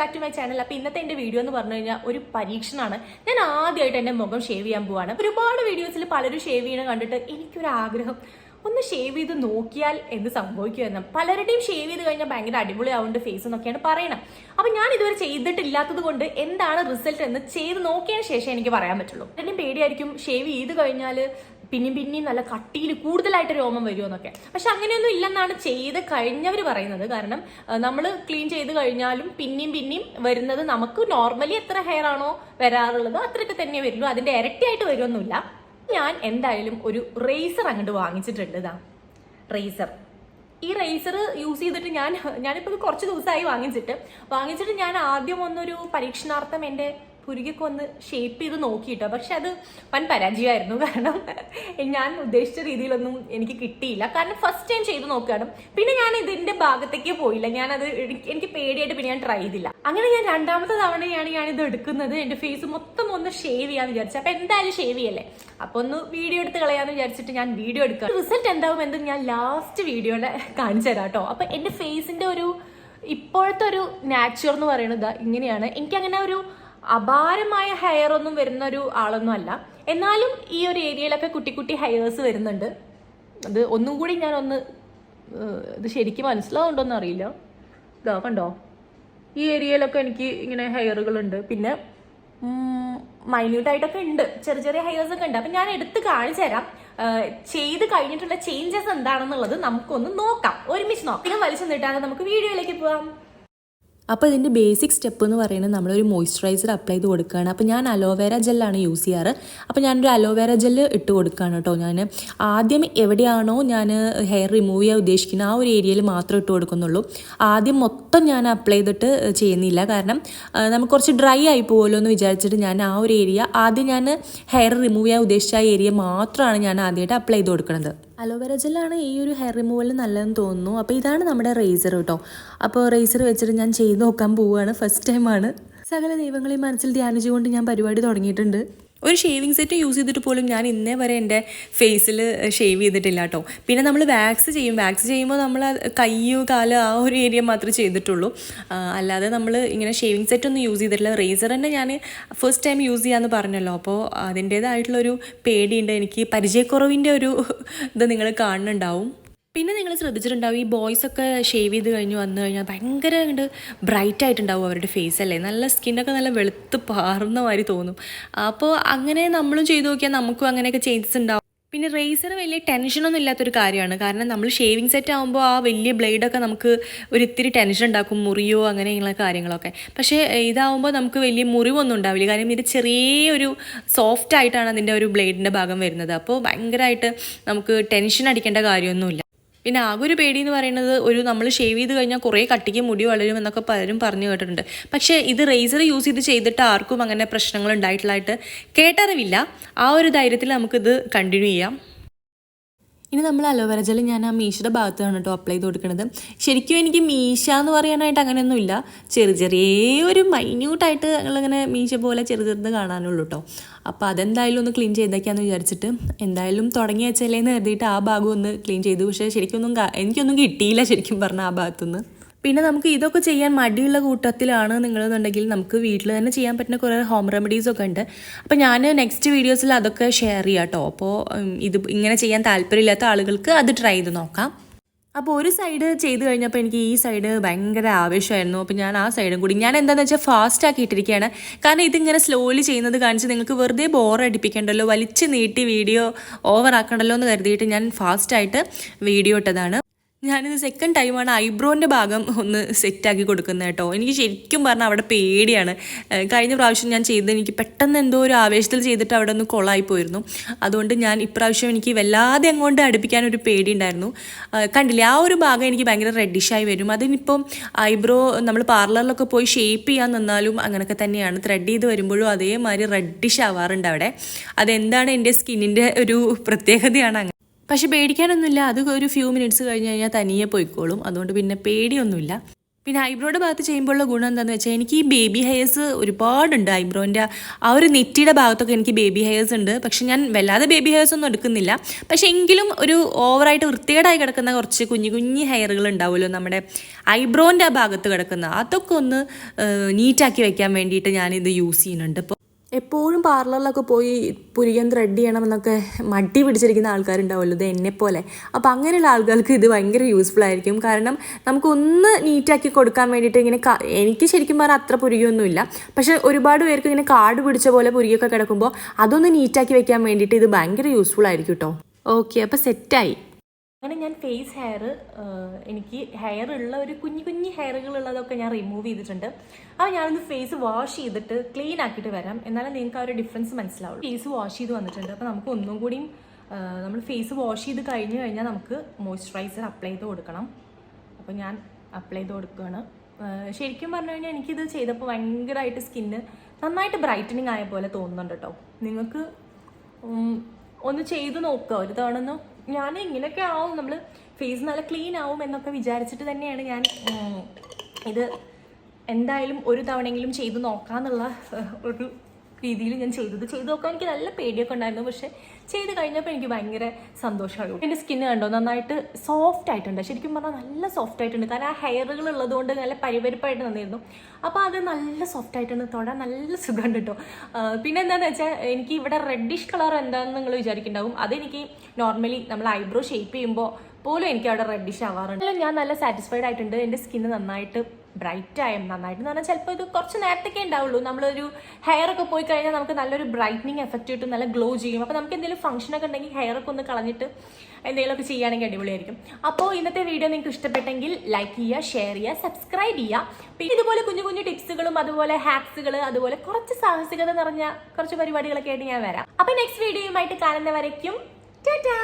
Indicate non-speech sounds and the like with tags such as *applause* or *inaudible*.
Back to my channel. അപ്പോൾ ഇന്നത്തെ എന്റെ വീഡിയോ എന്ന് പറഞ്ഞു കഴിഞ്ഞാൽ ഒരു പരീക്ഷണമാണ് ഞാൻ ആദ്യമായിട്ട് എന്റെ മുഖം ഷേവ് ചെയ്യാൻ പോവാണ്. ഒരുപാട് വീഡിയോസിൽ പലരും ഷേവ് ചെയ്യണ കണ്ടിട്ട് എനിക്കൊരു ആഗ്രഹം. ഒന്ന് ഷേവ് ചെയ്ത് നോക്കിയാൽ എന്ത് സംഭവിക്കുമെന്ന്. പലരുടെയും ഷേവ് ചെയ്ത് കഴിഞ്ഞാൽ ഭയങ്കര അടിപൊളിയാവുന്നുണ്ട് ഫേസ് എന്നൊക്കെയാണ് പറയണം അപ്പം ഞാൻ ഇതുവരെ ചെയ്തിട്ടില്ലാത്തത് കൊണ്ട് എന്താണ് റിസൾട്ട് എന്ന് ചെയ്ത് നോക്കിയതിന് ശേഷം എനിക്ക് പറയാൻ പറ്റുള്ളൂ. എന്നെ പേടിയായിരിക്കും ഷേവ് ചെയ്ത് കഴിഞ്ഞാൽ പിന്നെയും പിന്നെയും നല്ല കട്ടിയിൽ കൂടുതലായിട്ട് രോമം വരുമെന്നൊക്കെ. പക്ഷെ അങ്ങനെയൊന്നും ഇല്ലെന്നാണ് ചെയ്ത് കഴിഞ്ഞവർ പറയുന്നത്. കാരണം നമ്മൾ ക്ലീൻ ചെയ്ത് കഴിഞ്ഞാലും പിന്നെയും പിന്നെയും വരുന്നത് നമുക്ക് നോർമലി എത്ര ഹെയർ ആണോ വരാറുള്ളത് അത്രയൊക്കെ തന്നെ വരുള്ളൂ. അതിന്റെ ഇരട്ടിയായിട്ട് വരുമൊന്നുമില്ല ഞാൻ എന്തായാലും ഒരു റേസർ അങ്ങോട്ട് വാങ്ങിച്ചിട്ടുണ്ട് ഇതാ റേസർ ഈ റേസർ യൂസ് ചെയ്തിട്ട് ഞാൻ ഞാനിപ്പോൾ കുറച്ച് ദിവസമായി വാങ്ങിച്ചിട്ട്. വാങ്ങിച്ചിട്ട് ഞാൻ ആദ്യം ഒന്നൊരു പരീക്ഷണാർത്ഥം എന്റെ പുരുകൊക്കെ ഒന്ന് ഷേപ്പ് ചെയ്ത് നോക്കിയിട്ടോ. പക്ഷെ അത് വൻ പരാജയമായിരുന്നു. *laughs* കാരണം ഞാൻ ഉദ്ദേശിച്ച രീതിയിലൊന്നും എനിക്ക് കിട്ടിയില്ല. കാരണം ഫസ്റ്റ് ടൈം ചെയ്ത് നോക്കുകയാണ്. പിന്നെ ഞാൻ ഇതിന്റെ ഭാഗത്തേക്ക് പോയില്ല. ഞാനത് എനിക്ക് പേടിയായിട്ട് പിന്നെ ഞാൻ ട്രൈ ചെയ്തില്ല. അങ്ങനെ ഞാൻ രണ്ടാമത്തെ തവണയാണ് ഞാൻ ഇത് എടുക്കുന്നത്. എന്റെ ഫേസ് മൊത്തം ഒന്ന് ഷേവ് ചെയ്യാന്ന് വിചാരിച്ചു. അപ്പൊ എന്തായാലും ഷേവ് ചെയ്യല്ലേ? അപ്പൊ ഒന്ന് വീഡിയോ എടുത്ത് കളയാന്ന് വിചാരിച്ചിട്ട് ഞാൻ വീഡിയോ എടുക്കാം റിസൾട്ട് എന്താവും എന്ന് ഞാൻ ലാസ്റ്റ് വീഡിയോയുടെ കാണിച്ചു തരാം കേട്ടോ. അപ്പൊ എന്റെ ഫേസിന്റെ ഒരു ഇപ്പോഴത്തെ ഒരു നാച്ചുറൽ എന്ന് പറയുന്നത് ഇങ്ങനെയാണ്. എനിക്ക് അങ്ങനെ ഒരു അപാരമായ ഹെയർ ഒന്നും വരുന്ന ഒരു ആളൊന്നും അല്ല. എന്നാലും ഈ ഒരു ഏരിയയിലൊക്കെ കുട്ടി കുട്ടി ഹെയേഴ്സ് വരുന്നുണ്ട്. അത് ഒന്നും കൂടി ഞാനൊന്ന് ഇത് ശരിക്കും മനസ്സിലാവുണ്ടോന്ന് അറിയില്ല ഇതാ കണ്ടോ? ഈ ഏരിയയിലൊക്കെ എനിക്ക് ഇങ്ങനെ ഹെയറുകൾ ഉണ്ട് പിന്നെ മൈന്യൂട്ടായിട്ടൊക്കെ ഉണ്ട്. ചെറിയ ചെറിയ ഹെയർസ് ഒക്കെ ഉണ്ട്. അപ്പം ഞാൻ എടുത്ത് കാണിച്ചു തരാം. ചെയ്ത് കഴിഞ്ഞിട്ടുള്ള ചേഞ്ചസ് എന്താണെന്നുള്ളത് നമുക്കൊന്ന് നോക്കാം. ഒരുമിച്ച് നോക്കാം. പിന്നെ വലിച്ചു നിന്നിട്ടാണ് നമുക്ക് വീഡിയോയിലേക്ക് പോവാം. അപ്പോൾ ഇതിന്റെ ബേസിക് സ്റ്റെപ്പ് എന്ന് പറയുന്നത് നമ്മളൊരു മോയ്സ്ചറൈസർ അപ്ലൈ ചെയ്ത് കൊടുക്കുകയാണ്. അപ്പോൾ ഞാൻ അലോവേര ജെല്ലാണ് യൂസ് ചെയ്യാറ്. അപ്പോൾ ഞാനൊരു അലോവേര ജെല്ല് ഇട്ട് കൊടുക്കുകയാണ് കേട്ടോ ഞാൻ ആദ്യം എവിടെയാണോ ഞാൻ ഹെയർ റിമൂവ് ചെയ്യാൻ ഉദ്ദേശിക്കുന്നത് ആ ഒരു ഏരിയയിൽ മാത്രം ഇട്ട് കൊടുക്കുന്നുള്ളൂ. ആദ്യം മൊത്തം ഞാൻ അപ്ലൈ ചെയ്തിട്ട് ചെയ്യുന്നില്ല. കാരണം നമുക്ക് കുറച്ച് ഡ്രൈ ആയി പോകുമല്ലോ എന്ന് വിചാരിച്ചിട്ട് ഞാൻ ആ ഒരു ഏരിയ ആദ്യം ഞാൻ ഹെയർ റിമൂവ് ചെയ്യാൻ ഉദ്ദേശിച്ച ആ ഏരിയ മാത്രമാണ് ഞാൻ ആദ്യമായിട്ട് അപ്ലൈ ചെയ്ത് കൊടുക്കുന്നത് അലോവേര ജെല്ലാണ് ഈ ഒരു ഹെയർ റിമൂവലിന് നല്ലതെന്ന് തോന്നുന്നു. അപ്പോൾ ഇതാണ് നമ്മുടെ റേസർ കേട്ടോ അപ്പോൾ റേസർ വെച്ചിട്ട് ഞാൻ ചെയ്ത് നോക്കാൻ പോവുകയാണ് ഫസ്റ്റ് ടൈമാണ് സകല ദൈവങ്ങളെയും മനസ്സിൽ ധ്യാനിച്ചുകൊണ്ട് ഞാൻ പരിപാടി തുടങ്ങിയിട്ടുണ്ട്. ഒരു ഷേവിങ് സെറ്റ് യൂസ് ചെയ്തിട്ട് പോലും ഞാൻ ഇന്നേ വരെ എന്റെ ഫേസിൽ ഷേവ് ചെയ്തിട്ടില്ല കേട്ടോ പിന്നെ നമ്മൾ വാക്സ് ചെയ്യും. വാക്സ് ചെയ്യുമ്പോൾ നമ്മൾ കയ്യോ കാൽ ആ ഒരു ഏരിയ മാത്രമേ ചെയ്തിട്ടുള്ളൂ. അല്ലാതെ നമ്മൾ ഇങ്ങനെ ഷേവിങ് സെറ്റ് ഒന്നും യൂസ് ചെയ്തിട്ടില്ല. റേസർ തന്നെ ഞാൻ ഫസ്റ്റ് ടൈം യൂസ് ചെയ്യാമെന്ന് പറഞ്ഞല്ലോ. അപ്പോൾ അതിന്റേതായിട്ടുള്ളൊരു പേടിയുണ്ട്. എനിക്ക് പരിചയക്കുറവിന്റെ ഒരു ഇത് നിങ്ങൾ കാണുന്നുണ്ടാവും. പിന്നെ നിങ്ങൾ ശ്രദ്ധിച്ചിട്ടുണ്ടാവും ഈ ബോയ്സ് ഒക്കെ ഷേവ് ചെയ്ത് കഴിഞ്ഞ് വന്നു കഴിഞ്ഞാൽ ഭയങ്കര കണ്ട് ബ്രൈറ്റ് ആയിട്ടുണ്ടാവും അവരുടെ ഫേസ് അല്ലേ? നല്ല സ്കിന്നൊക്കെ നല്ല വെളുത്ത് പാറുന്ന മാതിരി തോന്നും. അപ്പോൾ അങ്ങനെ നമ്മളും ചെയ്തു നോക്കിയാൽ നമുക്കും അങ്ങനെയൊക്കെ ചേഞ്ചസ് ഉണ്ടാവും. പിന്നെ റേസർ വലിയ ടെൻഷനൊന്നും ഇല്ലാത്തൊരു കാര്യമാണ്. കാരണം നമ്മൾ ഷേവിങ് സെറ്റ് ആകുമ്പോൾ ആ വലിയ ബ്ലേഡൊക്കെ നമുക്ക് ഒരു ഇത്തിരി ടെൻഷൻ ഉണ്ടാക്കും മുറിയോ അങ്ങനെയുള്ള കാര്യങ്ങളൊക്കെ. പക്ഷേ ഇതാവുമ്പോൾ നമുക്ക് വലിയ മുറിവൊന്നും ഉണ്ടാവില്ല. കാരണം ഇത് ചെറിയൊരു സോഫ്റ്റ് ആയിട്ടാണ് അതിന്റെ ഒരു ബ്ലേഡിന്റെ ഭാഗം വരുന്നത്. അപ്പോൾ ഭയങ്കരമായിട്ട് നമുക്ക് ടെൻഷൻ അടിക്കേണ്ട കാര്യമൊന്നുമില്ല. പിന്നെ ആകെ ഒരു പേടി എന്ന് പറയുന്നത് ഒരു നമ്മൾ ഷേവ് ചെയ്ത് കഴിഞ്ഞാൽ കുറേ കട്ടിക്ക് മുടി വളരും എന്നൊക്കെ പലരും പറഞ്ഞു കേട്ടിട്ടുണ്ട്. പക്ഷേ ഇത് റേസർ യൂസ് ചെയ്ത് ചെയ്തിട്ട് ആർക്കും അങ്ങനെ പ്രശ്നങ്ങൾ ഉണ്ടായിട്ടുള്ളതായിട്ട് കേട്ടറിവില്ല. ആ ഒരു ധൈര്യത്തിൽ നമുക്കിത് കണ്ടിന്യൂ ചെയ്യാം. ഇനി നമ്മൾ അലോവേര ജെൽ ഞാൻ ആ മീശയുടെ ഭാഗത്താണ് കേട്ടോ അപ്ലൈ ചെയ്ത് കൊടുക്കുന്നത് ശരിക്കും എനിക്ക് മീശ എന്ന് പറയാനായിട്ട് അങ്ങനെയൊന്നുമില്ല. ചെറിയ ചെറിയ ഒരു മൈന്യൂട്ടായിട്ട് ഞങ്ങളിങ്ങനെ മീശ പോലെ ചെറു ചെറുത് കാണാനുള്ളൂ കേട്ടോ അപ്പോൾ അതെന്തായാലും ഒന്ന് ക്ലീൻ ചെയ്തേക്കാന്ന് വിചാരിച്ചിട്ട് എന്തായാലും തുടങ്ങി വെച്ചല്ലേന്ന് കരുതിയിട്ട് ആ ഭാഗം ഒന്ന് ക്ലീൻ ചെയ്തു. പക്ഷേ ശരിക്കൊന്നും എനിക്കൊന്നും കിട്ടിയില്ല ശരിക്കും പറഞ്ഞാൽ ആ ഭാഗത്തുനിന്ന്. പിന്നെ നമുക്ക് ഇതൊക്കെ ചെയ്യാൻ മടിയുള്ള കൂട്ടത്തിലാണ് നിങ്ങളെന്നുണ്ടെങ്കിൽ നമുക്ക് വീട്ടിൽ തന്നെ ചെയ്യാൻ പറ്റുന്ന കുറേ ഹോം റെമഡീസൊക്കെ ഉണ്ട്. അപ്പോൾ ഞാൻ നെക്സ്റ്റ് വീഡിയോസിൽ അതൊക്കെ ഷെയർ ചെയ്യാം കേട്ടോ. അപ്പോൾ ഇത് ഇങ്ങനെ ചെയ്യാൻ താല്പര്യമില്ലാത്ത ആളുകൾക്ക് അത് ട്രൈ ചെയ്ത് നോക്കാം. അപ്പോൾ ഒരു സൈഡ് ചെയ്ത് കഴിഞ്ഞപ്പോൾ എനിക്ക് ഈ സൈഡ് ഭയങ്കര ആവേശമായിരുന്നു. അപ്പോൾ ഞാൻ ആ സൈഡും കൂടി ഞാൻ എന്താണെന്ന് വെച്ചാൽ ഫാസ്റ്റ് ആക്കി ഇട്ടിരിക്കുകയാണ് കാരണം ഇതിങ്ങനെ സ്ലോലി ചെയ്യുന്നത് കാണിച്ച് നിങ്ങൾക്ക് വെറുതെ വലിച്ചു വലിച്ച് നീട്ടി വീഡിയോ ഓവർ ആക്കണ്ടല്ലോ എന്ന് കരുതിയിട്ട് ഞാൻ ഫാസ്റ്റായിട്ട് വീഡിയോ ഇട്ടതാണ്. ഞാനിത് സെക്കൻഡ് ടൈമാണ് ഐബ്രോന്റെ ഭാഗം ഒന്ന് സെറ്റാക്കി കൊടുക്കുന്നത് കേട്ടോ. എനിക്ക് ശരിക്കും പറഞ്ഞാൽ അവിടെ പേടിയാണ്. കഴിഞ്ഞ പ്രാവശ്യം ഞാൻ ചെയ്തത് എനിക്ക് പെട്ടെന്ന് എന്തോ ഒരു ആവേശത്തിൽ ചെയ്തിട്ട് അവിടെ ഒന്ന് കൊളായി പോയിരുന്നു. അതുകൊണ്ട് ഞാൻ ഇപ്രാവശ്യം എനിക്ക് വല്ലാതെ അങ്ങോട്ട് അടുപ്പിക്കാൻ ഒരു പേടി ഉണ്ടായിരുന്നു. കണ്ടില്ലേ ആ ഒരു ഭാഗം എനിക്ക് ഭയങ്കര റെഡിഷായി വരും. അതിനിപ്പം ഐബ്രോ നമ്മൾ പാർലറിലൊക്കെ പോയി ഷേപ്പ് ചെയ്യാൻ നിന്നാലും അങ്ങനെയൊക്കെ തന്നെയാണ്. ത്രെഡ് ചെയ്ത് വരുമ്പോഴും അതേമാതിരി റെഡിഷ് ആവാറുണ്ട് അവിടെ. അതെന്താണ് എന്റെ സ്കിന്നിന്റെ ഒരു പ്രത്യേകതയാണ് പക്ഷെ പേടിക്കാനൊന്നുമില്ല. അത് ഒരു ഫ്യൂ മിനിറ്റ്സ് കഴിഞ്ഞ് കഴിഞ്ഞാൽ തനിയെ പോയിക്കോളും. അതുകൊണ്ട് പിന്നെ പേടിയൊന്നുമില്ല. പിന്നെ ഐബ്രോയുടെ ഭാഗത്ത് ചെയ്യുമ്പോഴുള്ള ഗുണം എന്താണെന്ന് വെച്ചാൽ എനിക്ക് ഈ ബേബി ഹെയർസ് ഒരുപാടുണ്ട് ഐബ്രോന്റെ ആ ഒരു നെറ്റിയുടെ ഭാഗത്തൊക്കെ എനിക്ക് ബേബി ഹെയർസ് ഉണ്ട്. പക്ഷെ ഞാൻ വല്ലാതെ ബേബി ഹെയർസ് ഒന്നും എടുക്കുന്നില്ല. പക്ഷേ എങ്കിലും ഒരു ഓവറായിട്ട് വൃത്തികേടായി കിടക്കുന്ന കുറച്ച് കുഞ്ഞു കുഞ്ഞു ഹെയറുകൾ ഉണ്ടാവുമല്ലോ നമ്മുടെ ഐബ്രോന്റെ ആ ഭാഗത്ത് കിടക്കുന്ന. അതൊക്കെ ഒന്ന് നീറ്റാക്കി വയ്ക്കാൻ വേണ്ടിയിട്ട് ഞാനിത് യൂസ് ചെയ്യുന്നുണ്ട്. ഇപ്പോൾ എപ്പോഴും പാർലറിലൊക്കെ പോയി പുരികം ത്രെഡ് ചെയ്യണമെന്നൊക്കെ മടി പിടിച്ചിരിക്കുന്ന ആൾക്കാരുണ്ടാവുമല്ലോ ഇത് എന്നെപ്പോലെ. അപ്പോൾ അങ്ങനെയുള്ള ആൾക്കാർക്ക് ഇത് ഭയങ്കര യൂസ്ഫുൾ ആയിരിക്കും. കാരണം നമുക്കൊന്ന് നീറ്റാക്കി കൊടുക്കാൻ വേണ്ടിയിട്ട് ഇങ്ങനെ എനിക്ക് ശരിക്കും പറഞ്ഞാൽ അത്ര പുരികൊന്നുമില്ല പക്ഷേ ഒരുപാട് പേർക്ക് ഇങ്ങനെ കാട് പിടിച്ച പോലെ പുരികൊക്കെ കിടക്കുമ്പോൾ അതൊന്ന് നീറ്റാക്കി വെക്കാൻ വേണ്ടിയിട്ട് ഇത് ഭയങ്കര യൂസ്ഫുൾ ആയിരിക്കും കേട്ടോ ഓക്കെ അപ്പോൾ സെറ്റായി അങ്ങനെ ഞാൻ ഫേസ് ഹെയർ എനിക്ക് ഹെയർ ഉള്ള ഒരു കുഞ്ഞു കുഞ്ഞു ഹെയറുകൾ ഉള്ളതൊക്കെ ഞാൻ റിമൂവ് ചെയ്തിട്ടുണ്ട്. അപ്പോൾ ഞാനൊന്ന് ഫേസ് വാഷ് ചെയ്തിട്ട് ക്ലീൻ ആക്കിയിട്ട് വരാം. എന്നാലും നിങ്ങൾക്ക് ആ ഒരു ഡിഫറൻസ് മനസ്സിലാവുള്ളൂ. ഫേസ് വാഷ് ചെയ്ത് വന്നിട്ടുണ്ട്. അപ്പോൾ നമുക്ക് ഒന്നും കൂടിയും നമ്മൾ ഫേസ് വാഷ് ചെയ്ത് കഴിഞ്ഞ് കഴിഞ്ഞാൽ നമുക്ക് മോയ്സ്ചറൈസർ അപ്ലൈ ചെയ്ത് കൊടുക്കണം. അപ്പോൾ ഞാൻ അപ്ലൈ ചെയ്ത് കൊടുക്കുകയാണ്. ശരിക്കും പറഞ്ഞു കഴിഞ്ഞാൽ എനിക്കിത് ചെയ്തപ്പോൾ ഭയങ്കരമായിട്ട് സ്കിന്ന് നന്നായിട്ട് ബ്രൈറ്റനിങ് ആയ പോലെ തോന്നുന്നുണ്ട് കേട്ടോ. നിങ്ങൾക്ക് ഒന്ന് ചെയ്ത് നോക്കുക ഒരു തവണ ഒന്ന് ഞാൻ ഇങ്ങനെയൊക്കെ ആവും. നമ്മൾ ഫേസ് നല്ല ക്ലീൻ ആവും എന്നൊക്കെ വിചാരിച്ചിട്ട് തന്നെയാണ് ഞാൻ ഇത് എന്തായാലും ഒരു തവണയെങ്കിലും ചെയ്ത് നോക്കാന്നുള്ള ഒരു രീതിയിൽ ഞാൻ ചെയ്തത്. ചെയ്ത് നോക്കാൻ എനിക്ക് നല്ല പേടിയൊക്കെ ഉണ്ടായിരുന്നു. പക്ഷേ ചെയ്ത് കഴിഞ്ഞപ്പോൾ എനിക്ക് ഭയങ്കര സന്തോഷമായി എന്റെ സ്കിന്ന് കണ്ടോ നന്നായിട്ട് സോഫ്റ്റ് ആയിട്ടുണ്ട്. ശരിക്കും പറഞ്ഞാൽ നല്ല സോഫ്റ്റ് ആയിട്ടുണ്ട്. കാരണം ആ ഹെയറുകൾ ഉള്ളതുകൊണ്ട് നല്ല പരിപരിപ്പായിട്ട് നിന്നിരുന്നു. അപ്പോൾ അത് നല്ല സോഫ്റ്റ് ആയിട്ടുണ്ട്. തൊടാൻ നല്ല സുഖമുണ്ട് കേട്ടോ പിന്നെ എന്താണെന്ന് വെച്ചാൽ എനിക്ക് ഇവിടെ റെഡിഷ് കളർ എന്താണെന്ന് നിങ്ങൾ വിചാരിക്കുന്നുണ്ടാവും അതെനിക്ക് നോർമലി നമ്മൾ ഐബ്രോ ഷേപ്പ് ചെയ്യുമ്പോൾ പോലും എനിക്ക് അവിടെ റെഡിഷ് ആവാറുണ്ട്. ഞാൻ നല്ല സാറ്റിസ്ഫൈഡ് ആയിട്ടുണ്ട്. എന്റെ സ്കിന്ന് നന്നായിട്ട് ബ്രൈറ്റ് ആയും നന്നായിട്ട് എന്ന് പറഞ്ഞാൽ ചിലപ്പോൾ ഇത് കുറച്ച് നേരത്തേക്കേ ഉണ്ടാവുള്ളൂ. നമ്മളൊരു ഹെയർ ഒക്കെ പോയി കഴിഞ്ഞാൽ നമുക്ക് നല്ലൊരു ബ്രൈറ്റനിങ് എഫക്റ്റ് കിട്ടും നല്ല ഗ്ലോ ചെയ്യും. അപ്പോൾ നമുക്ക് എന്തെങ്കിലും ഫംഗ്ഷൻ ഒക്കെ ഉണ്ടെങ്കിൽ ഹെയർ ഒക്കെ ഒന്ന് കളഞ്ഞിട്ട് എന്തെങ്കിലുമൊക്കെ ചെയ്യുകയാണെങ്കിൽ അടിപൊളിയായിരിക്കും. അപ്പോൾ ഇന്നത്തെ വീഡിയോ നിങ്ങൾക്ക് ഇഷ്ടപ്പെട്ടെങ്കിൽ ലൈക്ക് ചെയ്യുക ഷെയർ ചെയ്യുക സബ്സ്ക്രൈബ് ചെയ്യുക. പിന്നെ ഇതുപോലെ കുഞ്ഞു കുഞ്ഞു ടിപ്സുകളും അതുപോലെ ഹാക്സുകൾ അതുപോലെ കുറച്ച് സാഹസികത നിറഞ്ഞ കുറച്ച് പരിപാടികളൊക്കെ ആയിട്ട് ഞാൻ വരാം. അപ്പോൾ നെക്സ്റ്റ് വീഡിയോയുമായിട്ട് കാണുന്നവരേക്കും ടാറ്റാ